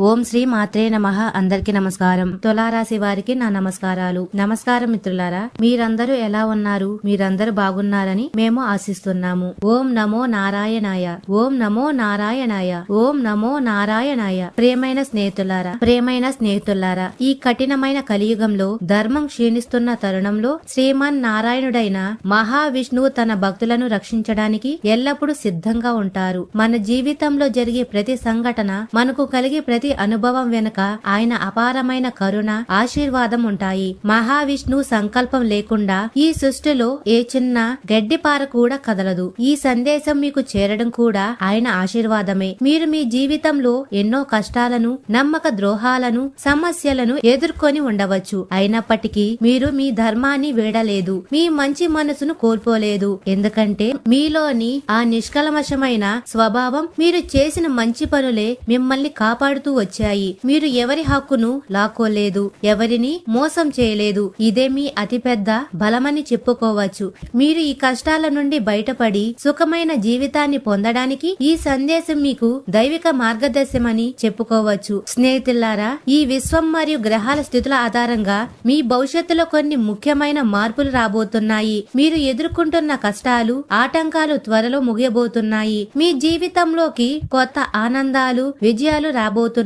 ఓం శ్రీ మాత్రే నమ. అందరికి నమస్కారం. తులారాశి వారికి నా నమస్కారాలు. నమస్కారం మిత్రులారా మీరందరూ ఎలా ఉన్నారు? మీరందరూ బాగున్నారని మేము ఆశిస్తున్నాము. ఓం నమో నారాయణాయ. ఓం నమో నారాయణాయ. ఓం నమో నారాయణాయ. ప్రియమైన స్నేహితులారా ప్రేమైన స్నేహితులారా ఈ కఠినమైన కలియుగంలో ధర్మం క్షీణిస్తున్న తరుణంలో శ్రీమన్ నారాయణుడైన మహావిష్ణువు తన భక్తులను రక్షించడానికి ఎల్లప్పుడూ సిద్ధంగా ఉంటారు. మన జీవితంలో జరిగే ప్రతి సంఘటన మనకు కలిగే ప్రతి అనుభవం వెనుక ఆయన అపారమైన కరుణ ఆశీర్వాదం ఉంటాయి. మహావిష్ణు సంకల్పం లేకుండా ఈ సృష్టిలో ఏ చిన్న గడ్డిపార కూడా కదలదు. ఈ సందేశం మీకు చేరడం కూడా ఆయన ఆశీర్వాదమే. మీరు మీ జీవితంలో ఎన్నో కష్టాలను నమ్మక ద్రోహాలను సమస్యలను ఎదుర్కొని ఉండవచ్చు. అయినప్పటికీ మీరు మీ ధర్మాన్ని వీడలేదు. మీ మంచి మనసును కోల్పోలేదు. ఎందుకంటే మీలోని ఆ నిష్కలమశమైన స్వభావం మీరు చేసిన మంచి పనులే మిమ్మల్ని కాపాడుతూ వచ్చాయి. మీరు ఎవరి హక్కును లాక్కోలేదు ఎవరిని మోసం చేయలేదు ఇదే మీ అతిపెద్ద బలమని చెప్పుకోవచ్చు. మీరు ఈ కష్టాల నుండి బయటపడి సుఖమైన జీవితాన్ని పొందడానికి ఈ సందేశం మీకు దైవిక మార్గదర్శమని చెప్పుకోవచ్చు. స్నేహితులారా ఈ విశ్వం మరియు గ్రహాల స్థితుల ఆధారంగా మీ భవిష్యత్తులో కొన్ని ముఖ్యమైన మార్పులు రాబోతున్నాయి. మీరు ఎదుర్కొంటున్న కష్టాలు ఆటంకాలు త్వరలో ముగియబోతున్నాయి. మీ జీవితంలోకి కొత్త ఆనందాలు విజయాలు రాబోతున్నాయి.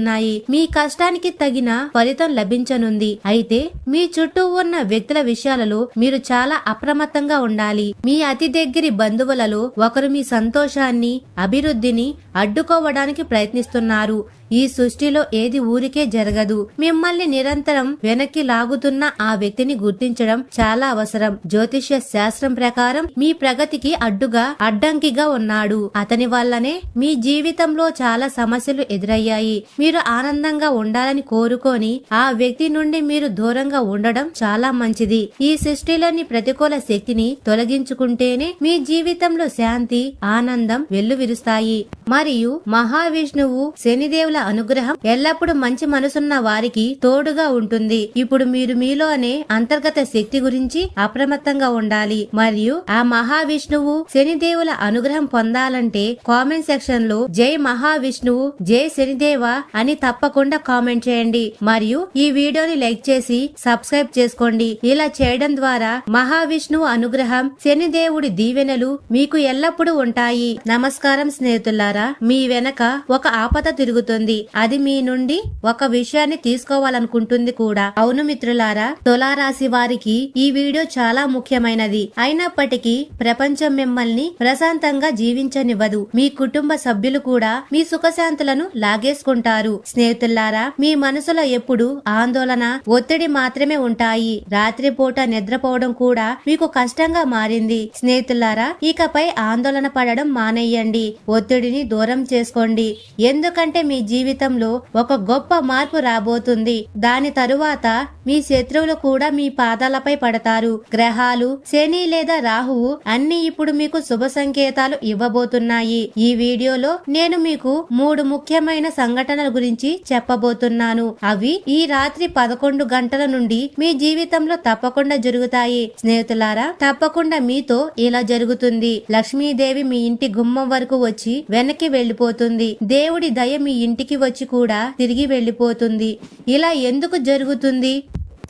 మీ కష్టానికి తగిన ఫలితం లభించనుంది. అయితే మీ చుట్టూ ఉన్న వ్యక్తుల విషయాలలో మీరు చాలా అప్రమత్తంగా ఉండాలి. మీ అతి దగ్గరి బంధువులలో ఒకరు మీ సంతోషాన్ని అభివృద్ధిని అడ్డుకోవడానికి ప్రయత్నిస్తున్నారు. ఈ సృష్టిలో ఏది ఊరికే జరగదు. మిమ్మల్ని నిరంతరం వెనక్కి లాగుతున్న ఆ వ్యక్తిని గుర్తించడం చాలా అవసరం. జ్యోతిష్య శాస్త్రం ప్రకారం మీ ప్రగతికి అడ్డుగా అడ్డంకిగా ఉన్నాడు. అతని వల్లనే మీ జీవితంలో చాలా సమస్యలు ఎదురయ్యాయి. మీరు ఆనందంగా ఉండాలని కోరుకొని ఆ వ్యక్తి నుండి మీరు దూరంగా ఉండడం చాలా మంచిది. ఈ సృష్టిలోని ప్రతికూల శక్తిని తొలగించుకుంటేనే మీ జీవితంలో శాంతి ఆనందం వెల్లువిరుస్తాయి. మరియు మహావిష్ణువు శనిదేవుల అనుగ్రహం ఎల్లప్పుడూ మంచి మనసున్న వారికి తోడుగా ఉంటుంది. ఇప్పుడు మీరు మీలోనే అంతర్గత శక్తి గురించి అప్రమత్తంగా ఉండాలి. మరియు ఆ మహావిష్ణువు శనిదేవుల అనుగ్రహం పొందాలంటే కామెంట్ సెక్షన్లో జై మహావిష్ణువు జై శనిదేవ అని తప్పకుండా కామెంట్ చేయండి. మరియు ఈ వీడియోని లైక్ చేసి సబ్స్క్రైబ్ చేసుకోండి. ఇలా చేయడం ద్వారా మహావిష్ణువు అనుగ్రహం శనిదేవుడి దీవెనలు మీకు ఎల్లప్పుడూ ఉంటాయి. నమస్కారం స్నేహితులారా. మీ వెనక ఒక ఆపద తిరుగుతుంది. అది మీ నుండి ఒక విషయాన్ని తీసుకోవాలనుకుంటుంది కూడా. అవును మిత్రులారా తులారాశి వారికి ఈ వీడియో చాలా ముఖ్యమైనది. అయినప్పటికీ ప్రపంచం మిమ్మల్ని ప్రశాంతంగా జీవించనివ్వదు. మీ కుటుంబ సభ్యులు కూడా మీ సుఖశాంతులను లాగేసుకుంటారు. స్నేహితులారా మీ మనసులో ఎప్పుడు ఆందోళన ఒత్తిడి మాత్రమే ఉంటాయి. రాత్రిపూట నిద్రపోవడం కూడా మీకు కష్టంగా మారింది. స్నేహితులారా ఇకపై ఆందోళన పడడం మానేయండి. ఒత్తిడిని దూరం చేసుకోండి. ఎందుకంటే మీ జీవితంలో ఒక గొప్ప మార్పు రాబోతుంది. దాని తరువాత మీ శత్రువులు కూడా మీ పాదాలపై పడతారు. గ్రహాలు శని లేదా రాహువు అన్ని ఇప్పుడు మీకు శుభ సంకేతాలు ఇవ్వబోతున్నాయి. ఈ వీడియోలో నేను మీకు మూడు ముఖ్యమైన సంఘటనల గురించి చెప్పబోతున్నాను. అవి ఈ రాత్రి పదకొండు గంటల నుండి మీ జీవితంలో తప్పకుండా జరుగుతాయి. స్నేహితులారా తప్పకుండా మీతో ఇలా జరుగుతుంది. లక్ష్మీదేవి మీ ఇంటి గుమ్మం వరకు వచ్చి వెనక్కి వెళ్ళిపోతుంది దేవుడి దయ మీ ఇంటికి వచ్చి కూడా తిరిగి వెళ్ళిపోతుంది ఇలా ఎందుకు జరుగుతుంది?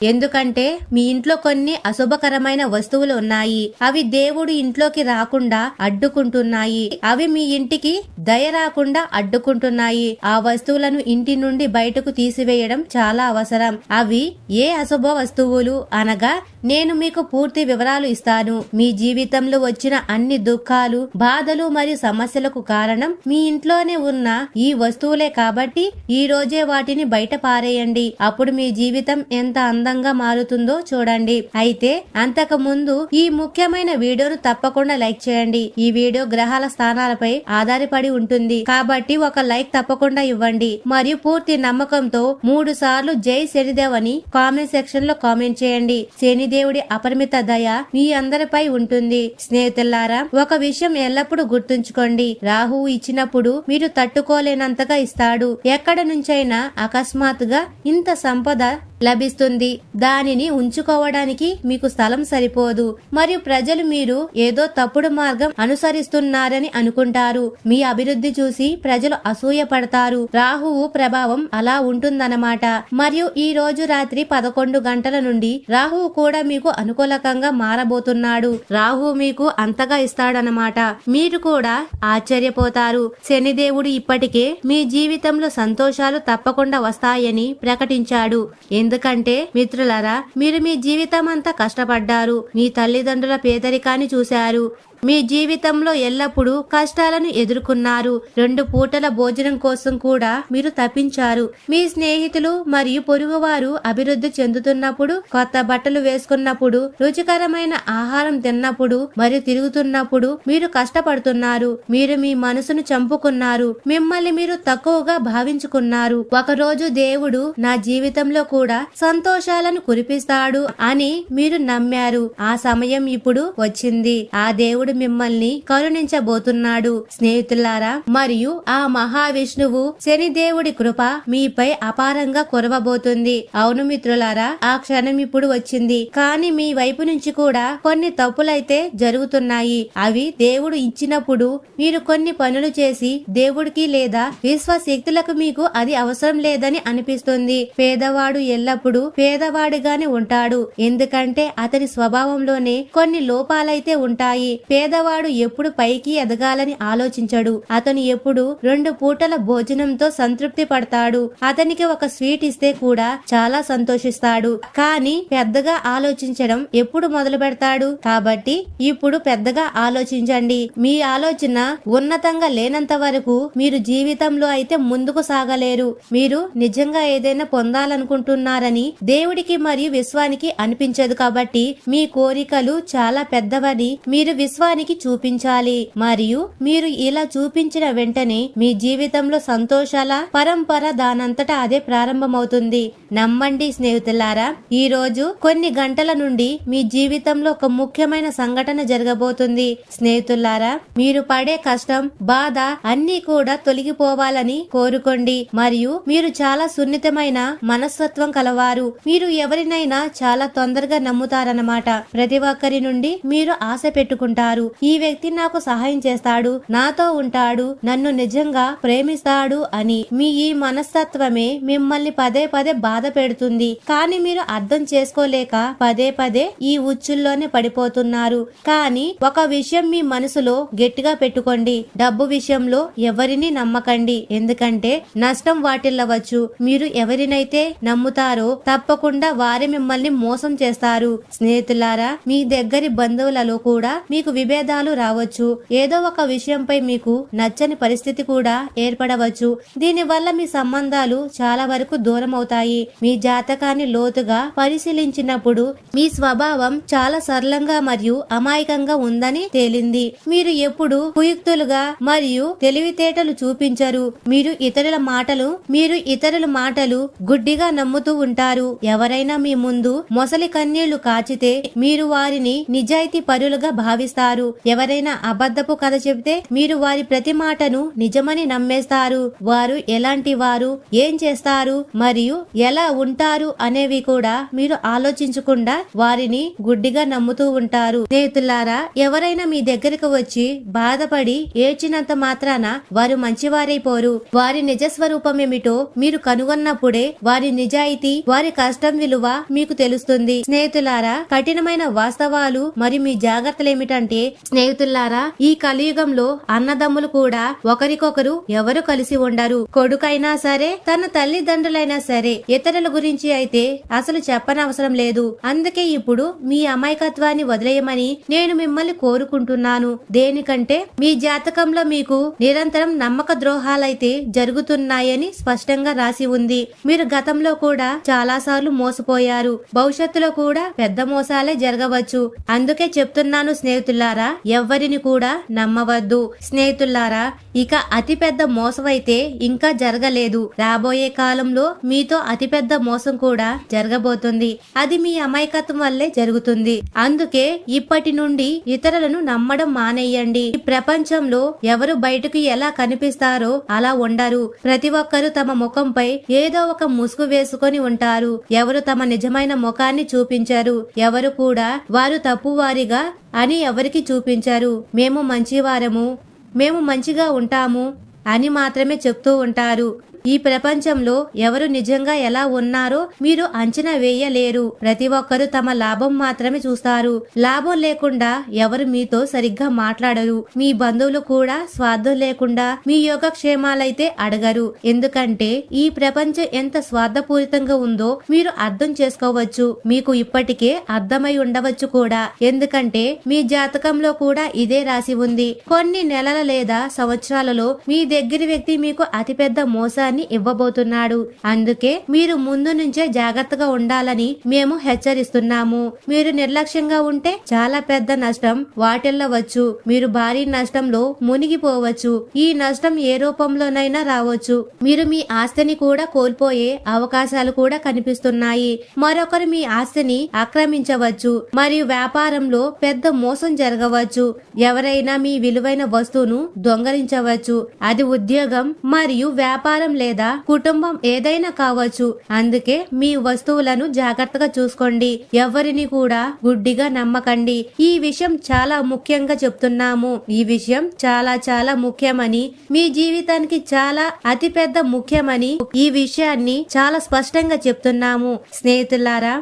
ఎందుకంటే మీ ఇంట్లో కొన్ని అశుభకరమైన వస్తువులు ఉన్నాయి. అవి దేవుడు ఇంట్లోకి రాకుండా అడ్డుకుంటున్నాయి. అవి మీ ఇంటికి దయ రాకుండా అడ్డుకుంటున్నాయి. ఆ వస్తువులను ఇంటి నుండి బయటకు తీసివేయడం చాలా అవసరం. అవి ఏ అశుభ వస్తువులు? అనగా నేను మీకు పూర్తి వివరాలు ఇస్తాను. మీ జీవితంలో వచ్చిన అన్ని దుఃఖాలు బాధలు మరియు సమస్యలకు కారణం మీ ఇంట్లోనే ఉన్న ఈ వస్తువులే కాబట్టి ఈ రోజే వాటిని బయట పారేయండి. అప్పుడు మీ జీవితం ఎంత అందంగా మారుతుందో చూడండి. అయితే అంతకు ముందు ఈ ముఖ్యమైన వీడియోను తప్పకుండా లైక్ చేయండి. ఈ వీడియో గ్రహాల స్థానాలపై ఆధారపడి ఉంటుంది. కాబట్టి ఒక లైక్ తప్పకుండా ఇవ్వండి. మరియు పూర్తి నమ్మకంతో మూడు సార్లు జై శనిదేవ్ అని కామెంట్ సెక్షన్లో కామెంట్ చేయండి. శనిదేవుడి అపరిమిత దయ మీ అందరిపై ఉంటుంది. స్నేహితులారా ఒక విషయం ఎల్లప్పుడూ గుర్తుంచుకోండి. రాహువు ఇచ్చినప్పుడు మీరు తట్టుకోలేనంతగా ఇస్తాడు. ఎక్కడ నుంచైనా అకస్మాత్తుగా ఇంత సంపద లభిస్తుంది. దానిని ఉంచుకోవడానికి మీకు స్థలం సరిపోదు. మరియు ప్రజలు మీరు ఏదో తప్పుడు మార్గం అనుసరిస్తున్నారని అనుకుంటారు. మీ అభివృద్ధి చూసి ప్రజలు అసూయ పడతారు రాహువు ప్రభావం అలా ఉంటుందన్నమాట. మరియు ఈ రోజు రాత్రి పదకొండు గంటల నుండి రాహువు కూడా మీకు అనుకూలకంగా మారబోతున్నాడు. రాహువు మీకు అంతగా ఇస్తాడనమాట మీరు కూడా ఆశ్చర్యపోతారు. శనిదేవుడు ఇప్పటికే మీ జీవితంలో సంతోషాలు తప్పకుండా వస్తాయని ప్రకటించాడు. ఎందుకంటే మీ మిత్రులారా మీరు మీ జీవితం అంతా కష్టపడ్డారు. మీ తల్లిదండ్రుల పేదరికాన్ని చూశారు. మీ జీవితంలో ఎల్లప్పుడూ కష్టాలను ఎదుర్కొన్నారు. రెండు పూటల భోజనం కోసం కూడా మీరు తప్పించారు. మీ స్నేహితులు మరియు పొరుగువారు అభివృద్ధి చెందుతున్నప్పుడు కొత్త బట్టలు వేసుకున్నప్పుడు రుచికరమైన ఆహారం తిన్నప్పుడు మరియు తిరుగుతున్నప్పుడు మీరు కష్టపడుతున్నారు. మీరు మీ మనసును చంపుకున్నారు. మిమ్మల్ని మీరు తక్కువగా భావించుకున్నారు. ఒకరోజు దేవుడు నా జీవితంలో కూడా సంతోషాలను కురిపిస్తాడు అని మీరు నమ్మారు. ఆ సమయం ఇప్పుడు వచ్చింది. ఆ దేవుడు మిమ్మల్ని కరుణించబోతున్నాడు. స్నేహితులారా మరియు ఆ మహావిష్ణువు శనిదేవుడి కృప మీపై అపారంగా కురవబోతుంది. అవును మిత్రులారా ఆ క్షణం ఇప్పుడు వచ్చింది. కానీ మీ వైపు నుంచి కూడా కొన్ని తప్పులైతే జరుగుతున్నాయి. అవి దేవుడు ఇచ్చినప్పుడు మీరు కొన్ని పనులు చేసి దేవుడికి లేదా విశ్వశక్తులకు మీకు అది అవసరం లేదని అనిపిస్తుంది. పేదవాడు ఎల్లప్పుడూ పేదవాడిగానే ఉంటాడు. ఎందుకంటే అతని స్వభావంలోనే కొన్ని లోపాలైతే ఉంటాయి. పేదవాడు ఎప్పుడు పైకి ఎదగాలని ఆలోచించడు. అతను ఎప్పుడు రెండు పూటల భోజనంతో సంతృప్తి పడతాడు. అతనికి ఒక స్వీట్ ఇస్తే కూడా చాలా సంతోషిస్తాడు. కానీ పెద్దగా ఆలోచించడం ఎప్పుడు మొదలు పెడతాడు? కాబట్టి ఇప్పుడు పెద్దగా ఆలోచించండి. మీ ఆలోచన ఉన్నతంగా లేనంత వరకు మీరు జీవితంలో అయితే ముందుకు సాగలేరు. మీరు నిజంగా ఏదైనా పొందాలనుకుంటున్నారని దేవుడికి మరియు విశ్వానికి అనిపించదు కాబట్టి మీ కోరికలు చాలా పెద్దవని మీరు విశ్వానికి చూపించాలి. మరియు మీరు ఇలా చూపించిన వెంటనే మీ జీవితంలో సంతోషాల పరంపర దానంతటా అదే ప్రారంభమవుతుంది. నమ్మండి స్నేహితులారా ఈ రోజు కొన్ని గంటల నుండి మీ జీవితంలో ఒక ముఖ్యమైన సంఘటన జరగబోతుంది. స్నేహితులారా మీరు పడే కష్టం బాధ అన్ని కూడా తొలగిపోవాలని కోరుకోండి. మరియు మీరు చాలా సున్నితమైన మనస్తత్వం కలవారు. మీరు ఎవరినైనా చాలా తొందరగా నమ్ముతారన్నమాట. ప్రతి ఒక్కరి నుండి మీరు ఆశ పెట్టుకుంటారు. ఈ వ్యక్తి నాకు సహాయం చేస్తాడు నాతో ఉంటాడు నన్ను నిజంగా ప్రేమిస్తాడు అని. మీ ఈ మనస్తత్వమే మిమ్మల్ని పదే పదే బాధ పెడుతుంది. కానీ మీరు అర్థం చేసుకోలేక పదే పదే ఈ ఉచ్చుల్లోనే పడిపోతున్నారు. కానీ ఒక విషయం మీ మనసులో గట్టిగా పెట్టుకోండి. డబ్బు విషయంలో ఎవరిని నమ్మకండి. ఎందుకంటే నష్టం వాటిల్లవచ్చు. మీరు ఎవరినైతే నమ్ముతారో తప్పకుండా వారి మిమ్మల్ని మోసం చేస్తారు. స్నేహితులారా మీ దగ్గరి బంధువులలో కూడా మీకు విభేదాలు రావచ్చు. ఏదో ఒక విషయంపై మీకు నచ్చని పరిస్థితి కూడా ఏర్పడవచ్చు. దీని వల్ల మీ సంబంధాలు చాలా వరకు దూరం అవుతాయి. మీ జాతకాన్ని లోతుగా పరిశీలించినప్పుడు మీ స్వభావం చాలా సరళంగా మరియు అమాయకంగా ఉందని తేలింది. మీరు ఎప్పుడు కుయుక్తులుగా మరియు తెలివితేటలు చూపించరు. మీరు ఇతరుల మాటలు మీరు ఇతరుల మాటలు గుడ్డిగా నమ్ముతూ ఉంటారు. ఎవరైనా మీ ముందు మొసలి కన్నీళ్ళు కాచితే మీరు వారిని నిజాయితీ పరులుగా భావిస్తారు. ఎవరైనా అబద్ధపు కథ చెబితే మీరు వారి ప్రతి మాటను నిజమని నమ్మేస్తారు. వారు ఎలాంటి వారు ఏం చేస్తారు మరియు ఎలా ఉంటారు అనేవి కూడా మీరు ఆలోచించకుండా వారిని గుడ్డిగా నమ్ముతూ ఉంటారు. స్నేహితులారా ఎవరైనా మీ దగ్గరకు వచ్చి బాధపడి ఏడ్చినంత మాత్రాన వారు మంచివారైపోరు వారి నిజ స్వరూపం ఏమిటో మీరు కనుగొన్నప్పుడే వారి నిజాయితీ వారి కష్టం విలువ మీకు తెలుస్తుంది. స్నేహితులారా కఠినమైన వాస్తవాలు మరియు మీ జాగ్రత్తలు ఏమిటంటే స్నేహితులారా ఈ కలియుగంలో అన్నదమ్ములు కూడా ఒకరికొకరు ఎవరు కలిసి ఉండరు. కొడుకైనా సరే తన తల్లిదండ్రులైనా సరే ఇతరుల గురించి అయితే అసలు చెప్పనవసరం లేదు. అందుకే ఇప్పుడు మీ అమాయకత్వాన్ని వదిలేయమని నేను మిమ్మల్ని కోరుకుంటున్నాను. దేనికంటే మీ జాతకంలో మీకు నిరంతరం నమ్మక ద్రోహాలైతే జరుగుతున్నాయని స్పష్టంగా రాసి ఉంది. మీరు గతంలో కూడా చాలా సార్లు మోసపోయారు. భవిష్యత్తులో కూడా పెద్ద మోసాలే జరగవచ్చు. అందుకే చెప్తున్నాను స్నేహితుల మిత్రులారా ఎవ్వరిని కూడా నమ్మవద్దు. స్నేహితులారా ఇక అతిపెద్ద మోసమైతే ఇంకా జరగలేదు. రాబోయే కాలంలో మీతో అతిపెద్ద మోసం కూడా జరగబోతుంది. అది మీ అమాయకత్వం వల్లే జరుగుతుంది. అందుకే ఇప్పటి నుండి ఇతరులను నమ్మడం మానేయండి. ఈ ప్రపంచంలో ఎవరు బయటకు ఎలా కనిపిస్తారో అలా ఉండరు. ప్రతి ఒక్కరూ తమ ముఖంపై ఏదో ఒక ముసుగు వేసుకొని ఉంటారు. ఎవరు తమ నిజమైన ముఖాన్ని చూపించారు. ఎవరు కూడా వారు తప్పువారిగా అని ఎవరికి చూపించారు? మేము మంచివారము. మేము మంచిగా ఉంటాము అని మాత్రమే చెప్తూ ఉంటారు. ఈ ప్రపంచంలో ఎవరు నిజంగా ఎలా ఉన్నారో మీరు అంచనా వేయలేరు. ప్రతి ఒక్కరూ తమ లాభం మాత్రమే చూస్తారు. లాభం లేకుండా ఎవరు మీతో సరిగ్గా మాట్లాడరు. మీ బంధువులు కూడా స్వార్థం లేకుండా మీ యోగక్షేమాలైతే అడగరు. ఎందుకంటే ఈ ప్రపంచం ఎంత స్వార్థపూరితంగా ఉందో మీరు అర్థం చేసుకోవచ్చు. మీకు ఇప్పటికే అర్థమై ఉండవచ్చు కూడా. ఎందుకంటే మీ జాతకంలో కూడా ఇదే రాసి ఉంది. కొన్ని నెలల లేదా సంవత్సరాలలో మీ దగ్గర వ్యక్తి మీకు అతిపెద్ద మోసాన్ని ఇవ్వబోతున్నాడు. అందుకే మీరు ముందు నుంచే జాగ్రత్తగా ఉండాలని మేము హెచ్చరిస్తున్నాము. మీరు నిర్లక్ష్యంగా ఉంటే చాలా పెద్ద నష్టం వాటిల్లవచ్చు మీరు భారీ నష్టంలో మునిగిపోవచ్చు. ఈ నష్టం ఏ రూపంలోనైనా రావచ్చు. మీరు మీ ఆస్తిని కూడా కోల్పోయే అవకాశాలు కూడా కనిపిస్తున్నాయి. మరొకరు మీ ఆస్తిని ఆక్రమించవచ్చు. మరియు వ్యాపారంలో పెద్ద మోసం జరగవచ్చు. ఎవరైనా మీ విలువైన వస్తువును దొంగలించవచ్చు. అది ఉద్యోగం మరియు వ్యాపారం లేదా కుటుంబం ఏదైనా కావచ్చు. అందుకే మీ వస్తువులను జాగ్రత్తగా చూసుకోండి. ఎవరిని కూడా గుడ్డిగా నమ్మకండి. ఈ విషయం చాలా ముఖ్యంగా చెప్తున్నాము. ఈ విషయం చాలా చాలా ముఖ్యమని మీ జీవితానికి చాలా అతిపెద్ద ముఖ్యమని ఈ విషయాన్ని చాలా స్పష్టంగా చెప్తున్నాము. స్నేహితులారా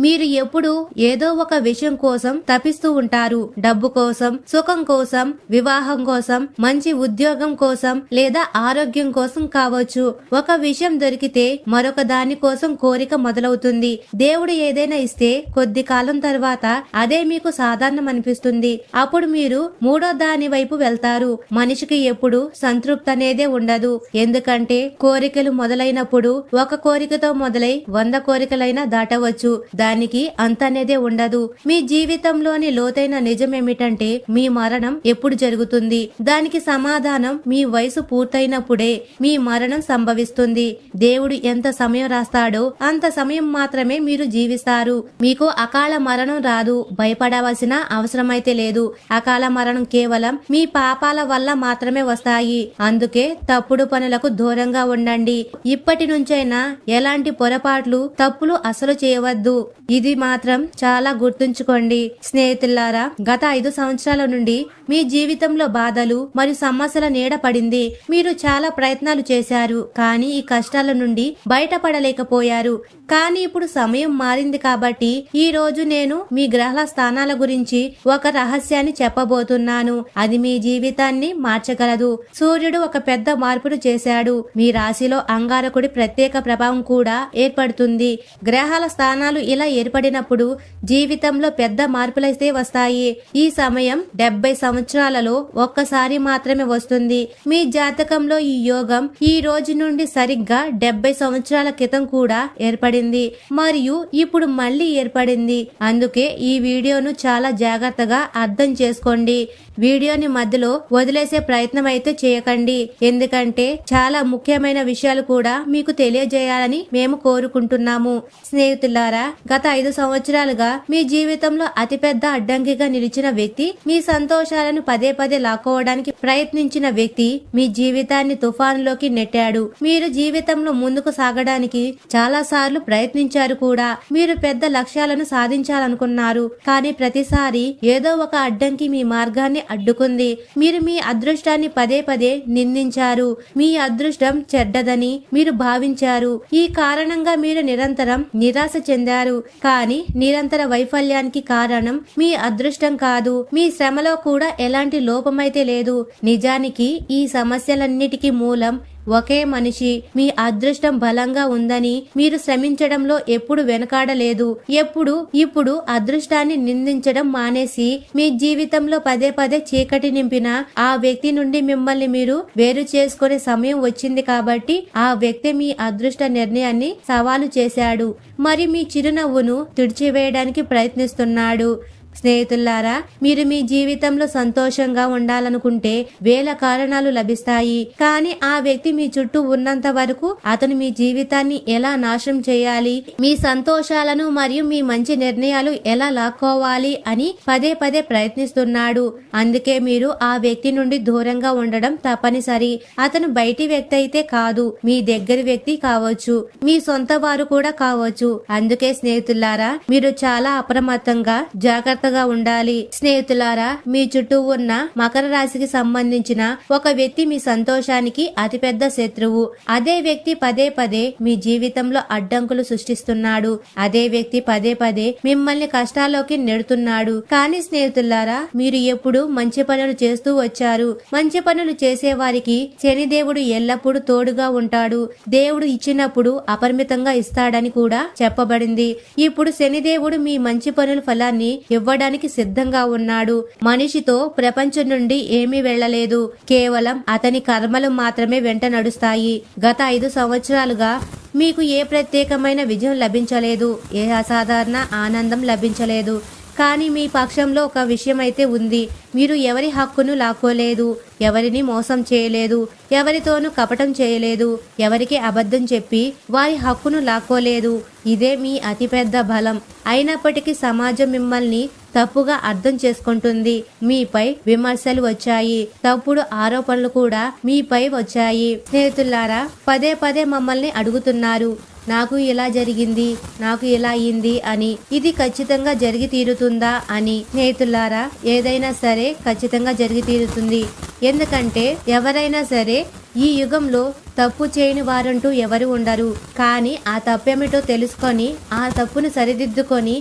మీరు ఎప్పుడు ఏదో ఒక విషయం కోసం తపిస్తూ ఉంటారు. డబ్బు కోసం సుఖం కోసం వివాహం కోసం మంచి ఉద్యోగం కోసం లేదా ఆరోగ్యం కోసం కావచ్చు. ఒక విషయం దొరికితే మరొక దాని కోసం కోరిక మొదలవుతుంది. దేవుడు ఏదైనా ఇస్తే కొద్ది కాలం తర్వాత అదే మీకు సాధారణం అనిపిస్తుంది. అప్పుడు మీరు మూడో దాని వైపు వెళ్తారు. మనిషికి ఎప్పుడు సంతృప్తి అనేదే ఉండదు. ఎందుకంటే కోరికలు మొదలైనప్పుడు ఒక కోరికతో మొదలై వంద కోరికలైనా దాటవచ్చు. దానికి అంతనేదే ఉండదు. మీ జీవితంలోని లోతైన నిజం ఏమిటంటే మీ మరణం ఎప్పుడు జరుగుతుంది? దానికి సమాధానం మీ వయసు పూర్తయినప్పుడే మీ మరణం సంభవిస్తుంది. దేవుడు ఎంత సమయం రాస్తాడో అంత సమయం మాత్రమే మీరు జీవిస్తారు. మీకు అకాల మరణం రాదు భయపడవలసిన అవసరమైతే లేదు. అకాల మరణం కేవలం మీ పాపాల వల్ల మాత్రమే వస్తాయి. అందుకే తప్పుడు పనులకు దూరంగా ఉండండి. ఇప్పటి నుంచైనా ఎలాంటి పొరపాట్లు తప్పులు అసలు చేయవద్దు. ఇది మాత్రం చాలా గుర్తుంచుకోండి. స్నేహితులారా గత ఐదు సంవత్సరాల నుండి మీ జీవితంలో బాధలు మరియు సమస్యల నీడ పడింది. మీరు చాలా ప్రయత్నాలు చేశారు కానీ ఈ కష్టాల నుండి బయటపడలేకపోయారు. కానీ ఇప్పుడు సమయం మారింది కాబట్టి ఈ రోజు నేను మీ గ్రహాల స్థానాల గురించి ఒక రహస్యాన్ని చెప్పబోతున్నాను. అది మీ జీవితాన్ని మార్చగలదు. సూర్యుడు ఒక పెద్ద మార్పును చేశాడు. మీ రాశిలో అంగారకుడి ప్రత్యేక ప్రభావం కూడా ఏర్పడుతుంది. గ్రహాల స్థానాలు ఇలా ఏర్పడినప్పుడు జీవితంలో పెద్ద మార్పులైతే వస్తాయి. ఈ సమయం డెబ్బై సంవత్సరాలలో ఒక్కసారి మాత్రమే వస్తుంది. మీ జాతకంలో ఈ యోగం ఈ రోజు నుండి సరిగ్గా డెబ్బై సంవత్సరాల క్రితం కూడా ఏర్పడింది. మరియు ఇప్పుడు మళ్ళీ ఏర్పడింది. అందుకే ఈ వీడియోను చాలా జాగ్రత్తగా అర్థం చేసుకోండి. వీడియోని మధ్యలో వదిలేసే ప్రయత్నం అయితే చేయకండి. ఎందుకంటే చాలా ముఖ్యమైన విషయాలు కూడా మీకు తెలియజేయాలని మేము కోరుకుంటున్నాము. స్నేహితులారా గత ఐదు సంవత్సరాలుగా మీ జీవితంలో అతిపెద్ద అడ్డంకిగా నిలిచిన వ్యక్తి మీ సంతోషాలను పదే పదే లాక్కోవడానికి ప్రయత్నించిన వ్యక్తి మీ జీవితాన్ని తుఫానులోకి నెట్టాడు. మీరు జీవితంలో ముందుకు సాగడానికి చాలా సార్లు ప్రయత్నించారు కూడా. మీరు పెద్ద లక్ష్యాలను సాధించాలనుకున్నారు. కానీ ప్రతిసారి ఏదో ఒక అడ్డంకి మీ మార్గాన్ని అడ్డుకుంది. మీరు మీ అదృష్టాన్ని పదే పదే నిందించారు. మీ అదృష్టం చెడ్డదని మీరు భావించారు. ఈ కారణంగా మీరు నిరంతరం నిరాశ చెందారు. కానీ నిరంతర వైఫల్యానికి కారణం మీ అదృష్టం కాదు. మీ శ్రమలో కూడా ఎలాంటి లోపమైతే లేదు. నిజానికి ఈ సమస్యలన్నిటికీ మూలం ఒకే మనిషి మీ అదృష్టం బలంగా ఉందని మీరు శ్రమించడంలో ఎప్పుడు వెనకాడలేదు. ఎప్పుడు ఇప్పుడు అదృష్టాన్ని నిందించడం మానేసి మీ జీవితంలో పదే పదే చీకటి నింపిన ఆ వ్యక్తి నుండి మిమ్మల్ని మీరు వేరు చేసుకునే సమయం వచ్చింది కాబట్టి ఆ వ్యక్తి మీ అదృష్ట నిర్ణయాన్ని సవాలు చేశాడు. మరి మీ చిరునవ్వును తుడిచివేయడానికి ప్రయత్నిస్తున్నాడు. స్నేహితులారా మీరు మీ జీవితంలో సంతోషంగా ఉండాలనుకుంటే వేల కారణాలు లభిస్తాయి. కానీ ఆ వ్యక్తి మీ చుట్టూ ఉన్నంత వరకు అతను మీ జీవితాన్ని ఎలా నాశనం చేయాలి మీ సంతోషాలను మరియు మీ మంచి నిర్ణయాలు ఎలా లాక్కోవాలి అని పదే పదే ప్రయత్నిస్తున్నాడు. అందుకే మీరు ఆ వ్యక్తి నుండి దూరంగా ఉండడం తప్పనిసరి. అతను బయటి వ్యక్తి అయితే కాదు మీ దగ్గరి వ్యక్తి కావచ్చు మీ సొంత వారు కూడా కావచ్చు. అందుకే స్నేహితులారా మీరు చాలా అప్రమత్తంగా జాగ్రత్త జాగ్రత్తగా ఉండాలి. స్నేహితులారా మీ చుట్టూ ఉన్న మకర రాశికి సంబంధించిన ఒక వ్యక్తి మీ సంతోషానికి అతిపెద్ద శత్రువు. అదే వ్యక్తి పదే పదే మీ జీవితంలో అడ్డంకులు సృష్టిస్తున్నాడు. అదే వ్యక్తి పదే పదే మిమ్మల్ని కష్టాల్లోకి నెడుతున్నాడు. కానీ స్నేహితులారా మీరు ఎప్పుడు మంచి పనులు చేస్తూ వచ్చారు. మంచి పనులు చేసే వారికి శనిదేవుడు ఎల్లప్పుడూ తోడుగా ఉంటాడు. దేవుడు ఇచ్చినప్పుడు అపరిమితంగా ఇస్తాడని కూడా చెప్పబడింది. ఇప్పుడు శనిదేవుడు మీ మంచి పనుల ఫలాన్ని ఇవ్వడానికి సిద్ధంగా ఉన్నాడు. మనిషితో ప్రపంచం నుండి ఏమీ వెళ్ళలేదు. కేవలం అతని కర్మలు మాత్రమే వెంట నడుస్తాయి. గత ఐదు సంవత్సరాలుగా మీకు ఏ ప్రత్యేకమైన విజయం లభించలేదు. ఏ అసాధారణ ఆనందం లభించలేదు. కానీ మీ పక్షంలో ఒక విషయం అయితే ఉంది. మీరు ఎవరి హక్కును లాక్కోలేదు ఎవరిని మోసం చేయలేదు ఎవరితోనూ కపటం చేయలేదు ఎవరికి అబద్ధం చెప్పి వారి హక్కును లాక్కోలేదు. ఇదే మీ అతిపెద్ద బలం. అయినప్పటికీ సమాజం మిమ్మల్ని తప్పుగా అర్థం చేసుకుంటుంది. మీపై విమర్శలు వచ్చాయి. తప్పుడు ఆరోపణలు కూడా మీపై వచ్చాయి. స్నేహితులారా పదే పదే మమ్మల్ని అడుగుతున్నారు. నాకు ఇలా జరిగింది నాకు ఇలా అయింది అని ఇది ఖచ్చితంగా జరిగి తీరుతుందా అని స్నేహితులారా ఏదైనా సరే ఖచ్చితంగా జరిగి తీరుతుంది. ఎందుకంటే ఎవరైనా సరే ఈ యుగంలో తప్పు చేయని వారంటూ ఎవరు ఉండరు. కానీ ఆ తప్పేమిటో తెలుసుకొని ఆ తప్పును సరిదిద్దుకొని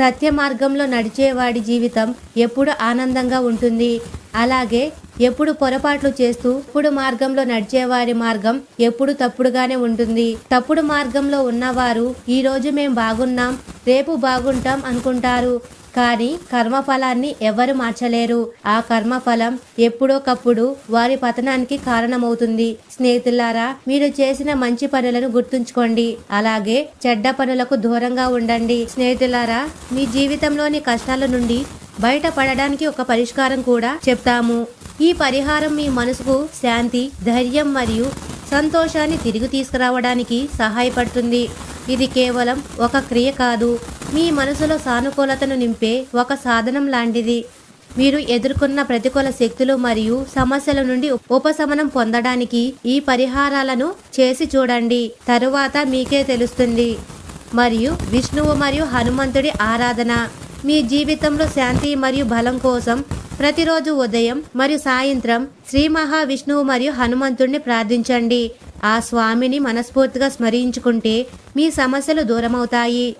సత్య మార్గంలో నడిచేవాడి జీవితం ఎప్పుడు ఆనందంగా ఉంటుంది. అలాగే ఎప్పుడు పొరపాట్లు చేస్తూ ఇప్పుడు మార్గంలో నడిచేవారి మార్గం ఎప్పుడు తప్పుడుగానే ఉంటుంది. తప్పుడు మార్గంలో ఉన్నవారు ఈ రోజు మేం బాగున్నాం రేపు బాగుంటాం అనుకుంటారు. కానీ కర్మఫలాన్ని ఎవరు మార్చలేరు. ఆ కర్మఫలం ఎప్పుడోకప్పుడు వారి పతనానికి కారణమవుతుంది. స్నేహితులారా మీరు చేసిన మంచి పనులను గుర్తుంచుకోండి. అలాగే చెడ్డ పనులకు దూరంగా ఉండండి. స్నేహితులారా మీ జీవితంలోని కష్టాల నుండి బయటపడడానికి ఒక పరిష్కారం కూడా చెప్తాము. ఈ పరిహారం మీ మనసుకు శాంతి ధైర్యం మరియు సంతోషాన్ని తిరిగి తీసుకురావడానికి సహాయపడుతుంది. ఇది కేవలం ఒక క్రియ కాదు. మీ మనసులో సానుకూలతను నింపే ఒక సాధనం లాంటిది. మీరు ఎదుర్కొన్న ప్రతికూల శక్తులు మరియు సమస్యల నుండి ఉపశమనం పొందడానికి ఈ పరిహారాలను చేసి చూడండి. తరువాత మీకే తెలుస్తుంది. మరియు విష్ణువు మరియు హనుమంతుడి ఆరాధన. మీ జీవితంలో శాంతి మరియు బలం కోసం ప్రతిరోజు ఉదయం మరియు సాయంత్రం శ్రీ మహావిష్ణువు మరియు హనుమంతుడిని ప్రార్థించండి. ఆ స్వామిని మనస్ఫూర్తిగా స్మరించుకుంటే మీ సమస్యలు దూరమవుతాయి.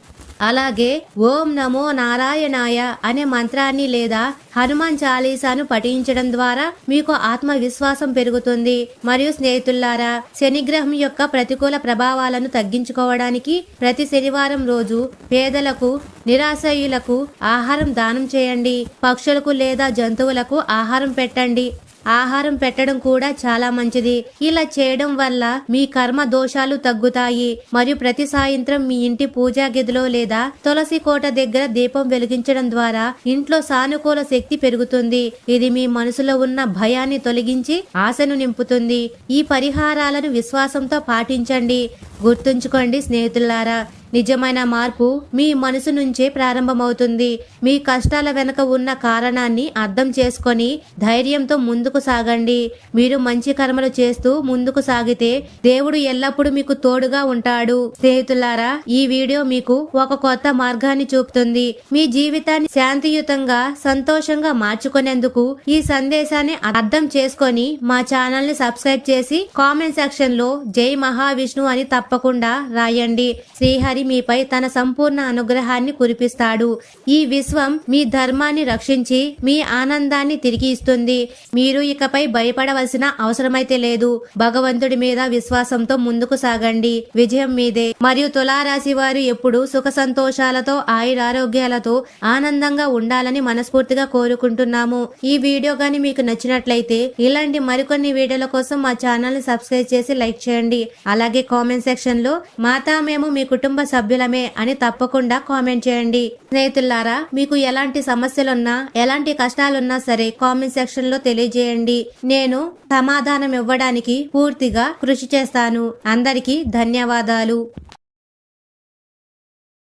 అలాగే ఓం నమో నారాయణాయ అనే మంత్రాన్ని లేదా హనుమాన్ చాలీసాను పఠించడం ద్వారా మీకు ఆత్మవిశ్వాసం పెరుగుతుంది. మరియు స్నేహితుల్లారా శనిగ్రహం యొక్క ప్రతికూల ప్రభావాలను తగ్గించుకోవడానికి ప్రతి శనివారం రోజు పేదలకు నిరాశయులకు ఆహారం దానం చేయండి. పక్షులకు లేదా జంతువులకు ఆహారం పెట్టండి. ఆహారం పెట్టడం కూడా చాలా మంచిది. ఇలా చేయడం వల్ల మీ కర్మ దోషాలు తగ్గుతాయి. మరియు ప్రతి సాయంత్రం మీ ఇంటి పూజా గదిలో లేదా తులసి కోట దగ్గర దీపం వెలిగించడం ద్వారా ఇంట్లో సానుకూల శక్తి పెరుగుతుంది. ఇది మీ మనసులో ఉన్న భయాన్ని తొలగించి ఆశను నింపుతుంది. ఈ పరిహారాలను విశ్వాసంతో పాటించండి. గుర్తుంచుకోండి స్నేహితులారా నిజమైన మార్పు మీ మనసు నుంచే ప్రారంభమవుతుంది. మీ కష్టాల వెనుక ఉన్న కారణాన్ని అర్థం చేసుకొని ధైర్యంతో ముందుకు సాగండి. మీరు మంచి కర్మలు చేస్తూ ముందుకు సాగితే దేవుడు ఎల్లప్పుడూ మీకు తోడుగా ఉంటాడు. స్నేహితులారా ఈ వీడియో మీకు ఒక కొత్త మార్గాన్ని చూపుతుంది. మీ జీవితాన్ని శాంతియుతంగా సంతోషంగా మార్చుకునేందుకు ఈ సందేశాన్ని అర్థం చేసుకొని మా ఛానల్ని సబ్స్క్రైబ్ చేసి కామెంట్ సెక్షన్లో జై మహావిష్ణు అని తప్పకుండా రాయండి. శ్రీహరి మీపై తన సంపూర్ణ అనుగ్రహాన్ని కురిపిస్తాడు. ఈ విశ్వం మీ ధర్మాన్ని రక్షించి మీ ఆనందాన్ని తిరిగి ఇస్తుంది. మీరు ఇకపై భయపడవలసిన అవసరమైతే లేదు. భగవంతుడి మీద విశ్వాసంతో ముందుకు సాగండి. విజయం మీదే. మరియు తులారాశి వారు ఎప్పుడు సుఖ సంతోషాలతో ఆయురారోగ్యాలతో ఆనందంగా ఉండాలని మనస్ఫూర్తిగా కోరుకుంటున్నాము. ఈ వీడియో గాని మీకు నచ్చినట్లయితే ఇలాంటి మరికొన్ని వీడియోల కోసం మా ఛానల్ని సబ్స్క్రైబ్ చేసి లైక్ చేయండి. అలాగే కామెంట్ సెక్షన్లో మాతా మేము మీ కుటుంబ సభ్యులమే అని తప్పకుండా కామెంట్ చేయండి. స్నేహితులారా మీకు ఎలాంటి సమస్యలున్నా ఎలాంటి కష్టాలున్నా సరే కామెంట్ సెక్షన్లో తెలియజేయండి. నేను సమాధానం ఇవ్వడానికి పూర్తిగా కృషి చేస్తాను. అందరికీ ధన్యవాదాలు.